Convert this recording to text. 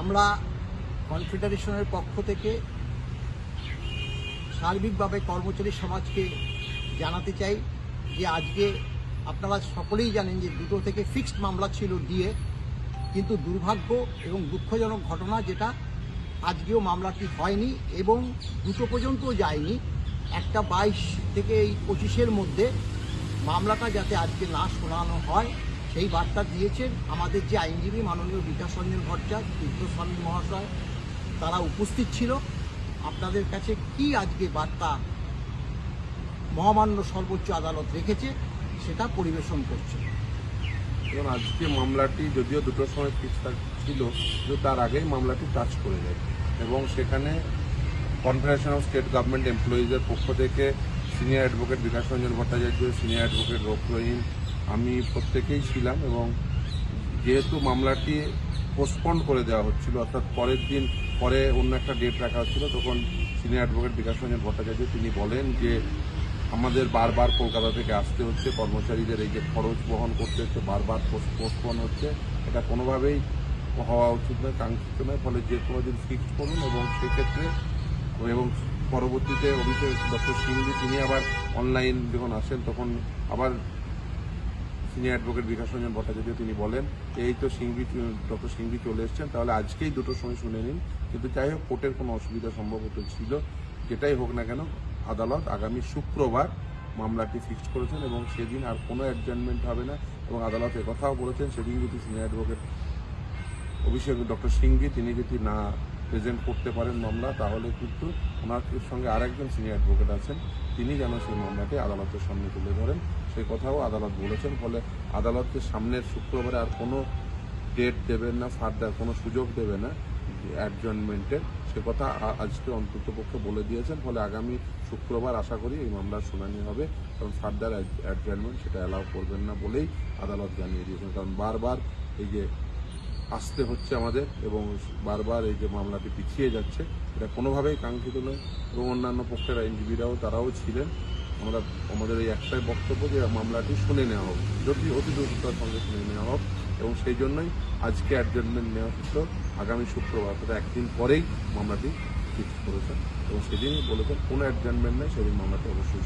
আমরা কনফেডারেশনের পক্ষ থেকে সার্বিকভাবে কর্মচারী সমাজকে জানাতে চাই যে আজকে আপনারা সকলেই জানেন যে দুটো থেকে ফিক্সড মামলা ছিল দিয়ে কিন্তু দুর্ভাগ্য এবং দুঃখজনক ঘটনা যেটা আজকেও মামলাটি হয়নি এবং দুটো পর্যন্তও যায়নি। একটা বাইশ থেকে এই পঁচিশের মধ্যে মামলাটা যাতে আজকে না শোনানো হয় সেই বার্তা দিয়েছেন আমাদের যে আইনজীবী মাননীয় বিকাশ রঞ্জন ভট্টাচার্য, তীর্থস্বামী মহাশয়, তারা উপস্থিত ছিল। আপনাদের কাছে কি আজকে বার্তা মহামান্য সর্বোচ্চ আদালত রেখেছে, সেটা পরিবেশন করছে এবং আজকে মামলাটি যদিও দুটোর সময় ফিক্স ছিল, কিন্তু তার আগেই মামলাটি টাচ করে যায়। এবং সেখানে কনফেডারেশন অফ স্টেট গভর্নমেন্ট এমপ্লয়িজের পক্ষ থেকে senior advocate Bikash Ranjan Bhattacharya senior advocate রোক রহিম আমি প্রত্যেকেই ছিলাম এবং যেহেতু মামলাটি পোস্টপন্ড করে দেওয়া হচ্ছিল, অর্থাৎ পরের দিন পরে অন্য একটা ডেট রাখা হচ্ছিল, তখন সিনিয়র অ্যাডভোকেট বিকাশ রঞ্জন ভট্টাচার্য তিনি বলেন যে আমাদের বারবার কলকাতা থেকে আসতে হচ্ছে, কর্মচারীদের এই যে খরচ বহন করতে হচ্ছে, বারবার পোস্টপোন হচ্ছে। এটা কোনোভাবেই হওয়া উচিত নয়, কাঙ্ক্ষিত নয়, ফলে যে কোনো দিন ফিক্সড করুন এবং সেক্ষেত্রে এবং পরবর্তীতে অভিষেক ডক্টর সিংহজি তিনি আবার অনলাইন যখন আসেন, তখন আবার সিনিয়র অ্যাডভোকেট বিকাশ রঞ্জন ভট্টাচার্য তিনি বলেন, এই তো সিংভি, ডক্টর সিংভি চলে এসছেন, তাহলে আজকেই দুটোর সময় শুনে নিন। কিন্তু যাই হোক, কোর্টের কোনো অসুবিধা সম্ভবত ছিল। যেটাই হোক না কেন, আদালত আগামী শুক্রবার মামলাটি ফিক্সড করেছেন এবং সেদিন আর কোনো অ্যাডজার্নমেন্ট হবে না। এবং আদালত কথাও বলেছেন, সেদিন যদি senior advocate Abhishek, doctor Singhvi তিনি যদি না প্রেজেন্ট করতে পারেন মামলা, তাহলে কিন্তু ওনার সঙ্গে আরেকজন সিনিয়র অ্যাডভোকেট আছেন, তিনি যেন সেই মামলাটি আদালতের সামনে তুলে ধরেন। সেই কথাও আদালত বলেছেন, ফলে আদালতকে সামনের শুক্রবারে আর কোনো ডেট দেবেন না ফার্দার কোনো সুযোগ দেবে না অ্যাডজনমেন্টের সে কথা আজকে অন্তত পক্ষে বলে দিয়েছেন, ফলে আগামী শুক্রবার আশা করি এই মামলার শুনানি হবে, কারণ ফার্দার অ্যাডজনমেন্ট সেটা অ্যালাউ করবেন না বলেই আদালত জানিয়ে দিয়েছেন। কারণ বারবার এই যে আসতে হচ্ছে আমাদের এবং বারবার এই যে মামলাটি পিছিয়ে যাচ্ছে, এটা কোনোভাবেই কাঙ্ক্ষিত নয়। এবং অন্যান্য পক্ষের আইনজীবীরাও তারাও ছিলেন। আমরা আমাদের এই একটাই বক্তব্য যে মামলাটি শুনে নেওয়া হোক, যদি অতি দ্রুততার সঙ্গে শুনে নেওয়া হোক, এবং সেই জন্যই আজকে অ্যাডজমেন্ট নেওয়া হচ্ছে আগামী শুক্রবার, অর্থাৎ একদিন পরেই মামলাটি ফিক্স করেছেন এবং সেদিনই বলেছেন, কোনো অ্যাডজমেন্ট নেই, সেদিন মামলাটি অবশ্যই